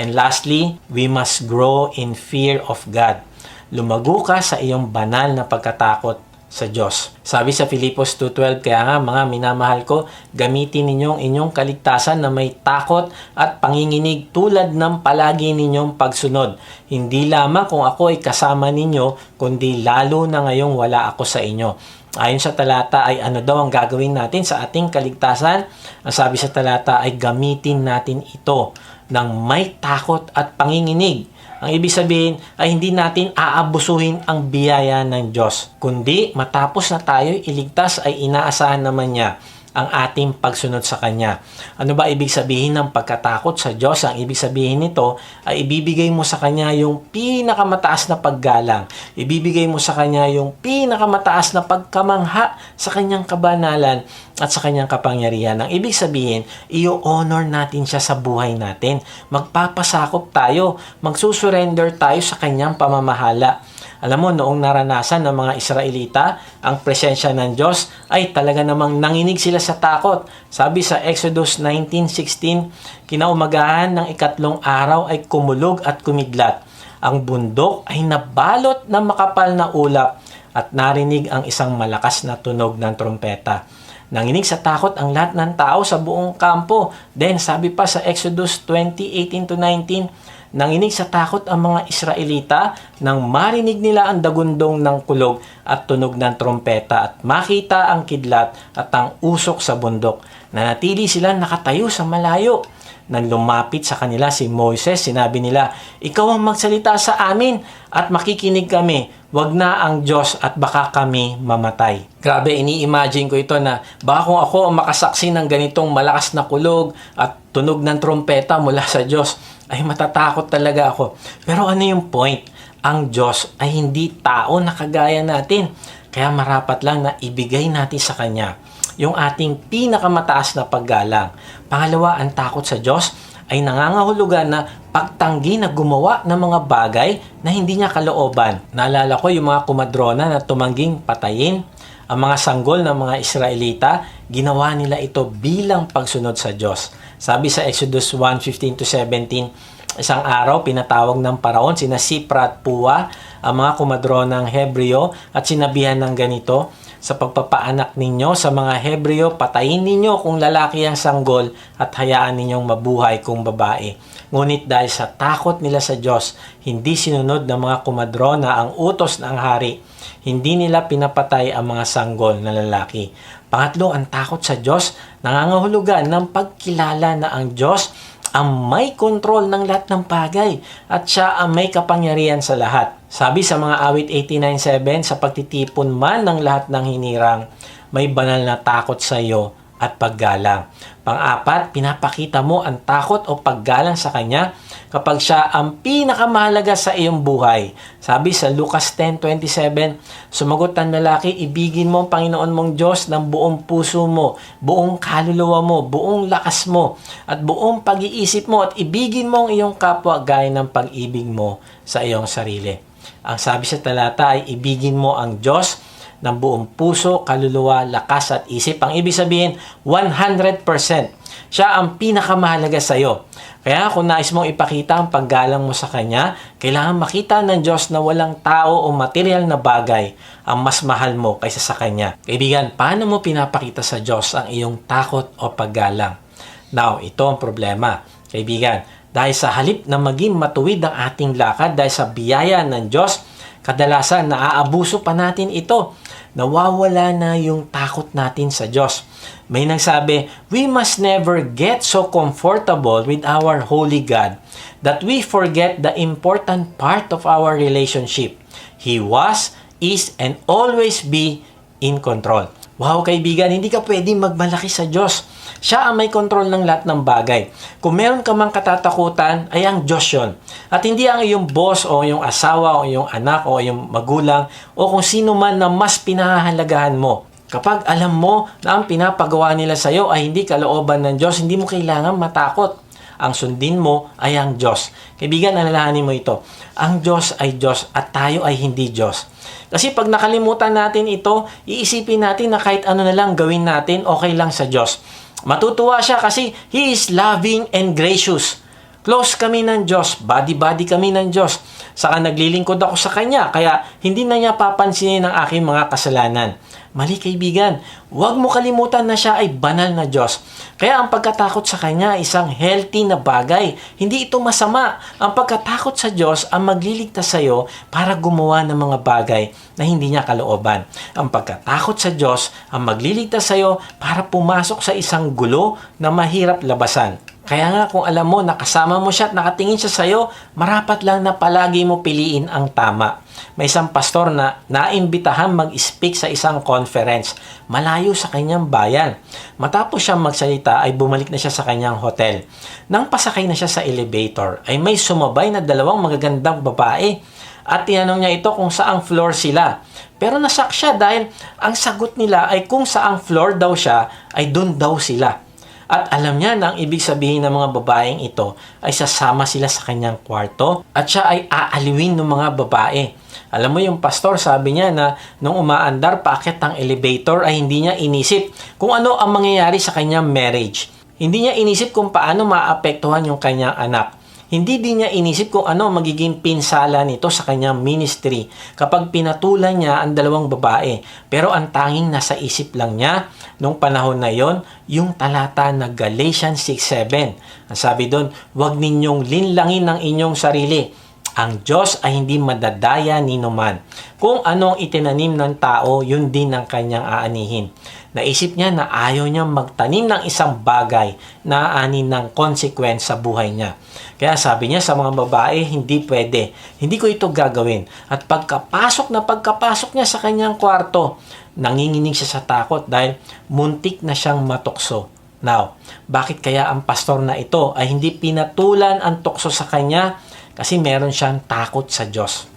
And lastly, we must grow in fear of God. Lumago ka sa iyong banal na pagkatakot sa Diyos. Sabi sa Filipos 2.12, kaya nga mga minamahal ko, gamitin ninyong inyong kaligtasan na may takot at panginginig tulad ng palagi ninyong pagsunod. Hindi lamang kung ako ay kasama ninyo, kundi lalo na ngayong wala ako sa inyo. Ayon sa talata ay ano daw ang gagawin natin sa ating kaligtasan? Ang sabi sa talata ay gamitin natin ito ng may takot at panginginig. Ang ibig sabihin ay hindi natin aabusuhin ang biyaya ng Diyos. Kundi matapos na tayo iligtas ay inaasahan naman niya ang ating pagsunod sa Kanya. Ano ba ibig sabihin ng pagkatakot sa Diyos? Ang ibig sabihin nito ay ibibigay mo sa Kanya yung pinakamataas na paggalang. Ibibigay mo sa Kanya yung pinakamataas na pagkamangha sa Kanyang kabanalan at sa Kanyang kapangyarihan. Ang ibig sabihin, i-honor natin siya sa buhay natin. Magpapasakop tayo, magsusurrender tayo sa Kanyang pamamahala. Alam mo, noong naranasan ng mga Israelita ang presensya ng Diyos, ay talaga namang nanginig sila sa takot. Sabi sa Exodus 19.16, kinaumagahan ng ikatlong araw ay kumulog at kumidlat. Ang bundok ay nabalot ng makapal na ulap at narinig ang isang malakas na tunog ng trompeta. Nanginig sa takot ang lahat ng tao sa buong kampo. Then sabi pa sa Exodus 20:18 to 19, Nanginig sa takot ang mga Israelita nang marinig nila ang dagundong ng kulog at tunog ng trompeta at makita ang kidlat at ang usok sa bundok. Nanatili sila nakatayo sa malayo. Nang lumapit sa kanila si Moises, sinabi nila, Ikaw ang magsalita sa amin at makikinig kami. Wag na ang Diyos at baka kami mamatay. Grabe, ini-imagine ko ito na baka kung ako ang makasaksi ng ganitong malakas na kulog at tunog ng trompeta mula sa Diyos, ay matatakot talaga ako. Pero ano yung point? Ang Diyos ay hindi tao na kagaya natin. Kaya marapat lang na ibigay natin sa Kanya yung ating pinakamataas na paggalang. Pangalawa, ang takot sa Diyos ay nangangahulugan na pagtanggi na gumawa ng mga bagay na hindi niya kalooban. Naalala ko yung mga kumadrona na tumangging patayin ang mga sanggol ng mga Israelita, ginawa nila ito bilang pagsunod sa Diyos. Sabi sa Exodus 1:15 to 17, isang araw pinatawag ng paraon sina Sipra at Puwa, ang mga kumadronang Hebreo at sinabihan ng ganito, sa pagpapaanak ninyo sa mga Hebreo, patayin ninyo kung lalaki ang sanggol at hayaan ninyong mabuhay kung babae. Ngunit dahil sa takot nila sa Diyos, hindi sinunod ng mga kumadrona ang utos ng hari. Hindi nila pinapatay ang mga sanggol na lalaki. Pangatlo, ang takot sa Diyos, nangangahulugan ng pagkilala na ang Diyos ang may kontrol ng lahat ng bagay at siya ang may kapangyarihan sa lahat. Sabi sa mga awit 89.7, sa pagtitipon man ng lahat ng hinirang, may banal na takot sa iyo at paggalang. Pang-apat, pinapakita mo ang takot o paggalang sa Kanya kapag siya ang pinakamahalaga sa iyong buhay. Sabi sa Lucas 10.27, Sumagot ang lalaki, ibigin mo ang Panginoon mong Diyos ng buong puso mo, buong kaluluwa mo, buong lakas mo, at buong pag-iisip mo, at ibigin mo ang iyong kapwa gaya ng pag-ibig mo sa iyong sarili. Ang sabi sa talata ay ibigin mo ang Diyos ng buong puso, kaluluwa, lakas at isip. Ang ibig sabihin, 100%. Siya ang pinakamahalaga sa iyo. Kaya kung nais mong ipakita ang paggalang mo sa Kanya, kailangan makita ng Diyos na walang tao o material na bagay ang mas mahal mo kaysa sa Kanya. Kaibigan, paano mo pinapakita sa Diyos ang iyong takot o paggalang? Now, ito ang problema. Kaibigan, dahil sa halip na maging matuwid ang ating lakad dahil sa biyaya ng Diyos, kadalasan naaabuso pa natin ito nawawala na yung takot natin sa Diyos. May nagsabi, we must never get so comfortable with our holy God that we forget the important part of our relationship. He was, is, and always be in control. Wow, kaibigan, hindi ka pwedeng magmalaki sa Diyos. Siya ang may kontrol ng lahat ng bagay. Kung meron ka mang katatakutan, ay ang Diyos yun. At hindi ang iyong boss o iyong asawa o iyong anak o iyong magulang o kung sino man na mas pinahahalagahan mo. Kapag alam mo na ang pinapagawa nila sa iyo ay hindi kalooban ng Diyos, hindi mo kailangan matakot. Ang sundin mo ay ang Diyos. Kaibigan, alalahanin mo ito. Ang Diyos ay Diyos at tayo ay hindi Diyos. Kasi pag nakalimutan natin ito, iisipin natin na kahit ano na lang gawin natin, okay lang sa Diyos. Matutuwa siya kasi He is loving and gracious. Close kami ng Diyos, body-body kami ng Diyos. Saka naglilingkod ako sa Kanya, kaya hindi na niya papansinin ang aking mga kasalanan. Mali kaibigan, huwag mo kalimutan na siya ay banal na Diyos. Kaya ang pagkatakot sa Kanya ay isang healthy na bagay. Hindi ito masama. Ang pagkatakot sa Diyos ang magliligtas sa iyo para gumawa ng mga bagay na hindi niya kalooban. Ang pagkatakot sa Diyos ang magliligtas sa iyo para pumasok sa isang gulo na mahirap labasan. Kaya nga kung alam mo, nakasama mo siya at nakatingin siya sa'yo, marapat lang na palagi mo piliin ang tama. May isang pastor na naimbitahan mag-speak sa isang conference malayo sa kanyang bayan. Matapos siyang magsalita ay bumalik na siya sa kanyang hotel. Nang pasakay na siya sa elevator ay may sumabay na dalawang magagandang babae at tinanong niya ito kung saang floor sila. Pero nasak siya dahil ang sagot nila ay kung saang floor daw siya ay doon daw sila. At alam niya na ang ibig sabihin ng mga babaeng ito ay sasama sila sa kanyang kwarto at siya ay aaliwin ng mga babae. Alam mo yung pastor sabi niya na nung umaandar paakit ang elevator ay hindi niya inisip kung ano ang mangyayari sa kanyang marriage. Hindi niya inisip kung paano maapektuhan yung kanyang anak. Hindi din niya inisip kung ano magiging pinsala nito sa kanyang ministry kapag pinatulan niya ang dalawang babae. Pero ang tanging nasa isip lang niya nung panahon na yon, yung talata na Galatians 6.7. Ang sabi doon, huwag ninyong linlangin ng inyong sarili. Ang Diyos ay hindi madadaya ni numan. Kung anong itinanim ng tao, yun din ang kanyang aanihin. Naisip niya na ayaw niya magtanim ng isang bagay na aanin ng consequence sa buhay niya. Kaya sabi niya sa mga babae, hindi pwede. Hindi ko ito gagawin. At pagkapasok na pagkapasok niya sa kanyang kwarto, nanginginig siya sa takot dahil muntik na siyang matukso. Now, bakit kaya ang pastor na ito ay hindi pinatulan ang tukso sa kanya? Kasi meron siyang takot sa Diyos.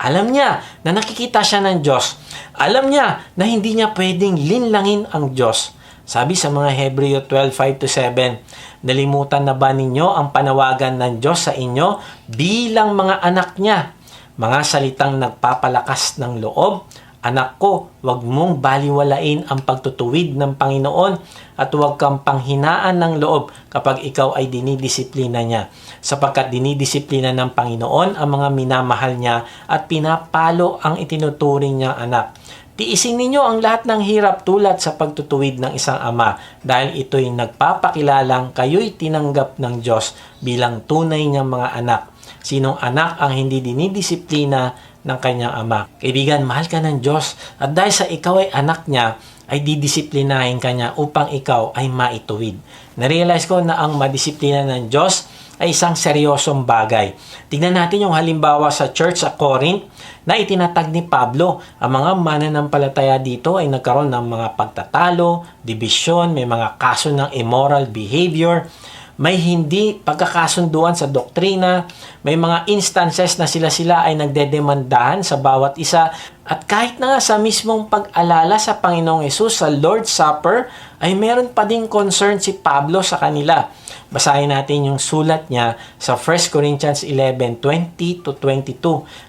Alam niya na nakikita siya ng Diyos. Alam niya na hindi niya pwedeng linlangin ang Diyos. Sabi sa mga Hebreo 12:5-7, Nalimutan na ba ninyo ang panawagan ng Diyos sa inyo bilang mga anak niya? Mga salitang nagpapalakas ng loob, Anak ko, huwag mong baliwalain ang pagtutuwid ng Panginoon at huwag kang panghinaan ng loob kapag ikaw ay dinidisiplina niya. Sapagkat dinidisiplina ng Panginoon ang mga minamahal niya at pinapalo ang itinuturing niya anak. Tiisin ninyo ang lahat ng hirap tulad sa pagtutuwid ng isang ama dahil ito'y nagpapakilalang kayo'y tinanggap ng Diyos bilang tunay niyang mga anak. Sinong anak ang hindi dinidisiplina ng kanyang ama. Kaibigan, mahal ka ng Diyos at dahil sa ikaw ay anak niya, ay didisiplinahin ka niya upang ikaw ay maituwid. Narealize ko na ang madisiplina ng Diyos ay isang seryosong bagay. Tignan natin yung halimbawa sa church sa Corinth na itinatag ni Pablo. Ang mga mananampalataya dito ay nagkaroon ng mga pagtatalo, division, may mga kaso ng immoral behavior, may hindi pagkakasunduan sa doktrina, may mga instances na sila-sila ay nagdedemandahan sa bawat isa at kahit na nga sa mismong pag-alala sa Panginoong Yesus sa Lord's Supper ay meron pa ding concern si Pablo sa kanila. Basahin natin yung sulat niya sa 1 Corinthians 11:20 to 22.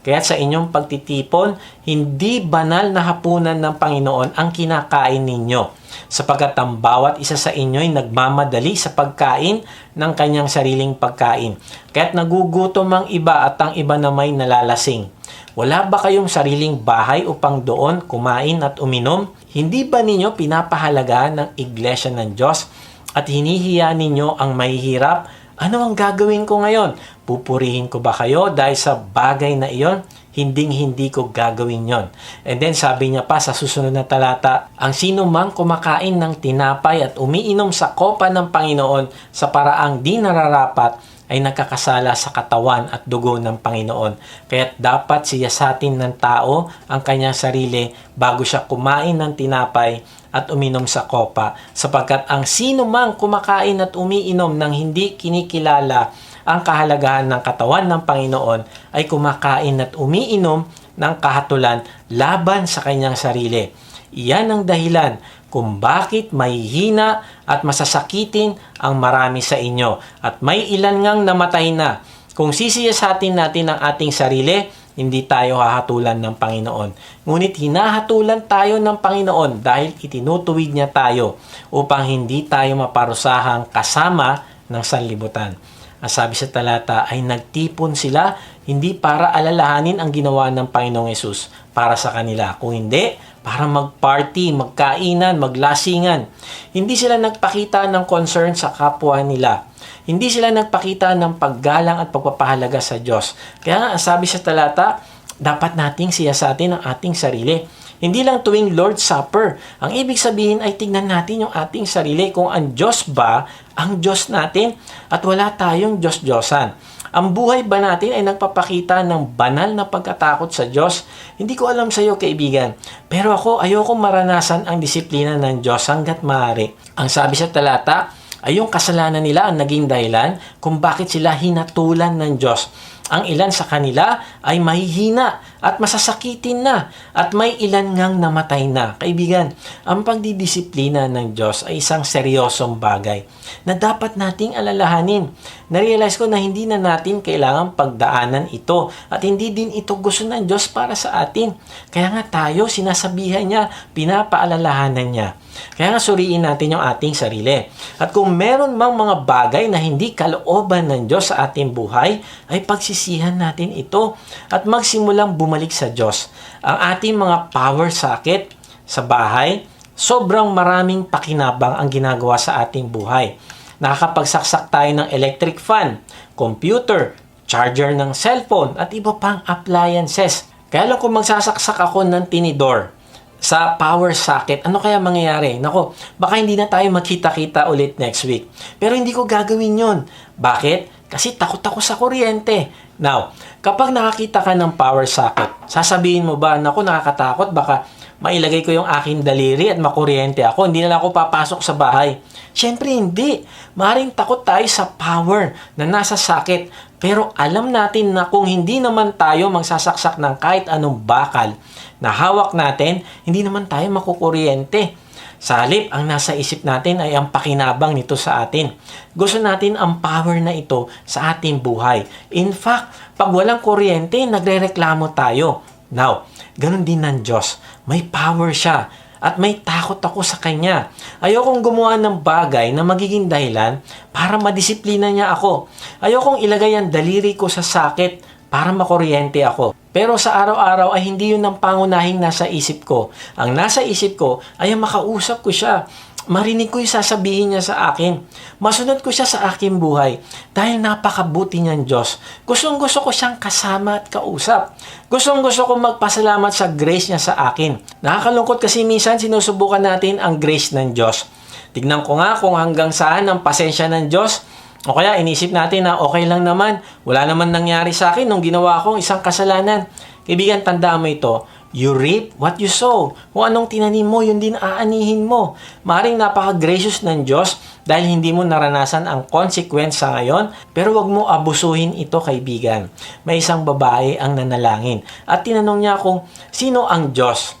Kaya sa inyong pagtitipon, hindi banal na hapunan ng Panginoon ang kinakain ninyo sapagkat ang bawat isa sa inyo ay nagmamadali sa pagkain ng kanyang sariling pagkain. Kaya't nagugutom ang iba at ang iba na may nalalasing. Wala ba kayong sariling bahay upang doon kumain at uminom? Hindi ba ninyo pinapahalaga ng iglesia ng Diyos at hinihiya ninyo ang mahihirap? Ano ang gagawin ko ngayon? Pupurihin ko ba kayo dahil sa bagay na iyon? Hinding hindi ko gagawin yon. And then sabi niya pa sa susunod na talata, ang sino mang kumakain ng tinapay at umiinom sa kopa ng Panginoon sa paraang di nararapat, ay nakakasala sa katawan at dugo ng Panginoon. Kaya dapat siyasatin ng tao ang kanyang sarili bago siya kumain ng tinapay at uminom sa kopa. Sapagkat ang sino mang kumakain at umiinom ng hindi kinikilala ang kahalagahan ng katawan ng Panginoon ay kumakain at umiinom ng kahatulan laban sa kanyang sarili. Iyan ang dahilan kung bakit may hina at masasakitin ang marami sa inyo at may ilan ngang namatay na. Kung sisiyasatin natin ang ating sarili, hindi tayo hahatulan ng Panginoon. Ngunit hinahatulan tayo ng Panginoon dahil itinutuwid niya tayo upang hindi tayo maparusahang kasama ng sanlibutan. Sabi sa talata ay nagtipon sila hindi para alalahanin ang ginawa ng Panginoong Yesus para sa kanila. Kung hindi, para magparty, magkainan, maglasingan. Hindi sila nagpakita ng concern sa kapwa nila. Hindi sila nagpakita ng paggalang at pagpapahalaga sa Diyos. Kaya nga, sabi sa talata, dapat nating siyasatin ang ating sarili. Hindi lang tuwing Lord's Supper. Ang ibig sabihin ay tignan natin yung ating sarili kung ang Diyos ba ang Diyos natin at wala tayong Diyos-Diyosan. Ang buhay ba natin ay nagpapakita ng banal na pagkatakot sa Diyos? Hindi ko alam sa iyo, kaibigan. Pero ako, ayoko maranasan ang disiplina ng Diyos hanggat maaari. Ang sabi sa talata, ay yung kasalanan nila ang naging dahilan kung bakit sila hinatulan ng Diyos. Ang ilan sa kanila ay mahihina at masasakitin na at may ilan ngang namatay na. Kaibigan, ang pagdidisiplina ng Diyos ay isang seryosong bagay na dapat nating alalahanin. Narealize ko na hindi na natin kailangan pagdaanan ito at hindi din ito gusto ng Diyos para sa atin. Kaya nga tayo, sinasabihan niya, pinapaalalahanan niya. Kaya nga suriin natin yung ating sarili. At kung meron mang mga bagay na hindi kalooban ng Diyos sa ating buhay, ay pagsisihan natin ito at magsimulang bumalik sa Diyos. Ang ating mga power socket sa bahay, sobrang maraming pakinabang ang ginagawa sa ating buhay. Nakakapagsaksak tayo ng electric fan, computer, charger ng cellphone, at iba pang appliances. Kaya lang kung magsasaksak ako ng tinidor, sa power socket, ano kaya mangyayari? Nako, baka hindi na tayo magkita-kita ulit next week. Pero hindi ko gagawin yon. Bakit? Kasi takot ako sa kuryente. Now, kapag nakakita ka ng power socket, sasabihin mo ba, nako nakakatakot, baka mailagay ko yung aking daliri at makuryente ako, hindi na lang ako papasok sa bahay. Siyempre hindi. Maring takot tayo sa power na nasa socket. Pero alam natin na kung hindi naman tayo magsasaksak ng kahit anong bakal na hawak natin, hindi naman tayo makukuryente. Sa halip, ang nasa isip natin ay ang pakinabang nito sa atin. Gusto natin ang power na ito sa ating buhay. In fact, pag walang kuryente, nagre-reklamo tayo. Now, ganun din ng Diyos. May power siya at may takot ako sa Kanya. Ayokong gumawa ng bagay na magiging dahilan para madisiplina niya ako. Ayokong ilagay ang daliri ko sa sakit para makuryente ako. Pero sa araw-araw ay hindi yun ang pangunahing nasa isip ko. Ang nasa isip ko ay ang makausap ko siya. Marinig ko yung sasabihin niya sa akin. Masunod ko siya sa aking buhay. Dahil napakabuti niyang Diyos. Gustong gusto ko siyang kasama at kausap. Gustong gusto ko magpasalamat sa grace niya sa akin. Nakakalungkot kasi minsan sinusubukan natin ang grace ng Diyos. Tignan ko nga kung hanggang saan ang pasensya ng Diyos o kaya inisip natin na okay lang naman, wala naman nangyari sa akin nung ginawa ko isang kasalanan. Kaibigan, tandaan mo ito, you reap what you sow. Kung anong tinanim mo, yun din aanihin mo. Maring napaka-gracious ng Diyos dahil hindi mo naranasan ang consequence sa ngayon, pero wag mo abusuhin ito, kaibigan. May isang babae ang nanalangin at tinanong niya kung sino ang Diyos.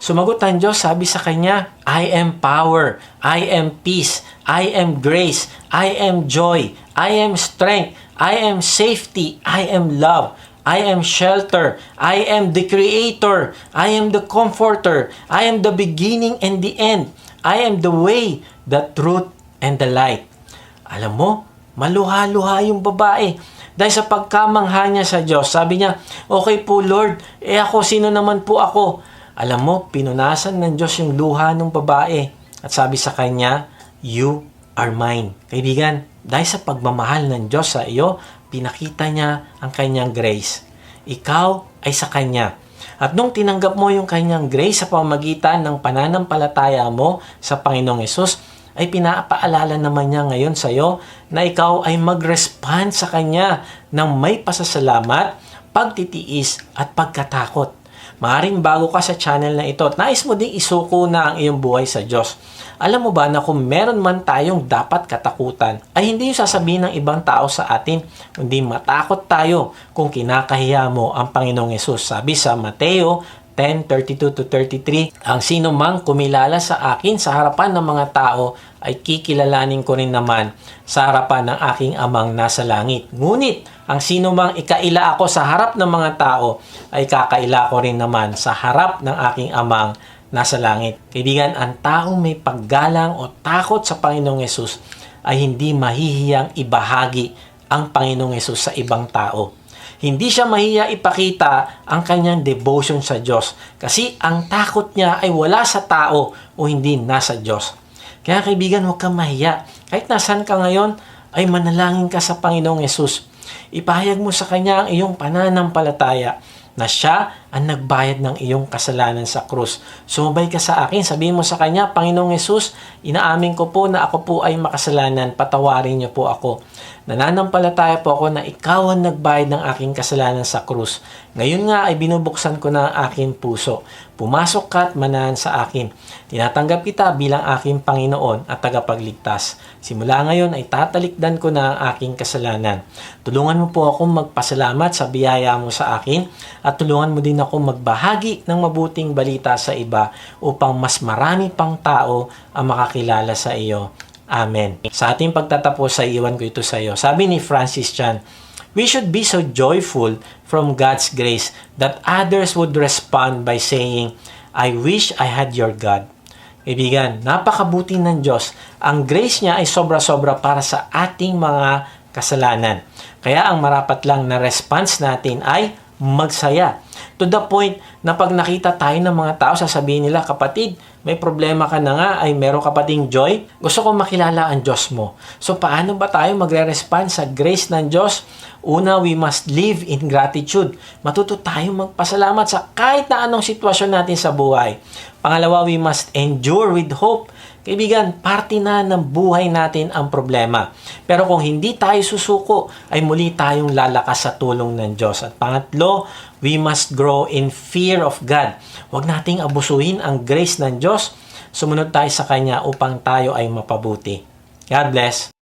Sumagot ang Diyos, sabi sa kanya, I am power, I am peace, I am grace, I am joy, I am strength, I am safety, I am love, I am shelter, I am the creator, I am the comforter, I am the beginning and the end, I am the way, the truth, and the light. Alam mo, maluha-luha yung babae. Dahil sa pagkamangha niya sa Diyos, sabi niya, okay po Lord, eh ako, sino naman po ako? Alam mo, pinunasan ng Diyos yung luha ng babae. At sabi sa kanya, You are mine. Kaibigan, dahil sa pagmamahal ng Diyos sa iyo, pinakita niya ang kanyang grace. Ikaw ay sa kanya. At nung tinanggap mo yung kanyang grace sa pamamagitan ng pananampalataya mo sa Panginoong Yesus, ay pinapaalala naman niya ngayon sa iyo na ikaw ay mag-respond sa Kanya ng may pasasalamat, pagtitiis at pagkatakot. Maaring bago ka sa channel na ito at nais mo ding isuko na ang iyong buhay sa Diyos. Alam mo ba na kung meron man tayong dapat katakutan, ay hindi yung sasabihin ng ibang tao sa atin, kundi matakot tayo kung kinakahiya mo ang Panginoong Yesus. Sabi sa Mateo 10:32 to 33, ang sino mang kumilala sa akin sa harapan ng mga tao ay kikilalanin ko rin naman sa harapan ng aking amang nasa langit. Ngunit, ang sino mang ikaila ako sa harap ng mga tao ay kakaila ko rin naman sa harap ng aking amang nasa langit. Kaibigan, ang taong may paggalang o takot sa Panginoong Yesus ay hindi mahihiyang ibahagi ang Panginoong Yesus sa ibang tao. Hindi siya mahiya ipakita ang kanyang devotion sa Diyos kasi ang takot niya ay wala sa tao o hindi nasa Diyos. Kaya kaibigan, huwag kang mahiya. Kahit nasan ka ngayon, ay manalangin ka sa Panginoong Yesus. Ipahayag mo sa Kanya ang iyong pananampalataya na siya ang nagbayad ng iyong kasalanan sa krus. Sumabay ka sa akin, sabihin mo sa Kanya, Panginoong Yesus, inaamin ko po na ako po ay makasalanan, patawarin niyo po ako. Nananampalataya po ako na ikaw ang nagbayad ng aking kasalanan sa krus. Ngayon nga ay binubuksan ko na ang aking puso. Pumasok ka at manahan sa akin. Tinatanggap kita bilang aking Panginoon at tagapagligtas. Simula ngayon ay tatalikdan ko na ang aking kasalanan. Tulungan mo po akong magpasalamat sa biyaya mo sa akin at tulungan mo din ako magbahagi ng mabuting balita sa iba upang mas marami pang tao ang makakilala sa iyo. Amen. Sa ating pagtatapos sa iwan ko ito sa iyo. Sabi ni Francis Chan, We should be so joyful from God's grace that others would respond by saying, I wish I had your God. Kaibigan, napakabuti ng Diyos. Ang grace niya ay sobra-sobra para sa ating mga kasalanan. Kaya ang marapat lang na response natin ay magsaya. To the point na pag nakita tayo ng mga tao, sasabihin nila, kapatid, may problema ka na nga, ay meron ka pating joy. Gusto ko makilala ang Diyos mo. So, paano ba tayo magre-respond sa grace ng Diyos? Una, we must live in gratitude. Matuto tayong magpasalamat sa kahit na anong sitwasyon natin sa buhay. Pangalawa, we must endure with hope. Kaibigan, parte na ng buhay natin ang problema. Pero kung hindi tayo susuko, ay muli tayong lalakas sa tulong ng Diyos. At pangatlo, we must grow in fear of God. Huwag nating abusuhin ang grace ng Diyos. Sumunod tayo sa Kanya upang tayo ay mapabuti. God bless.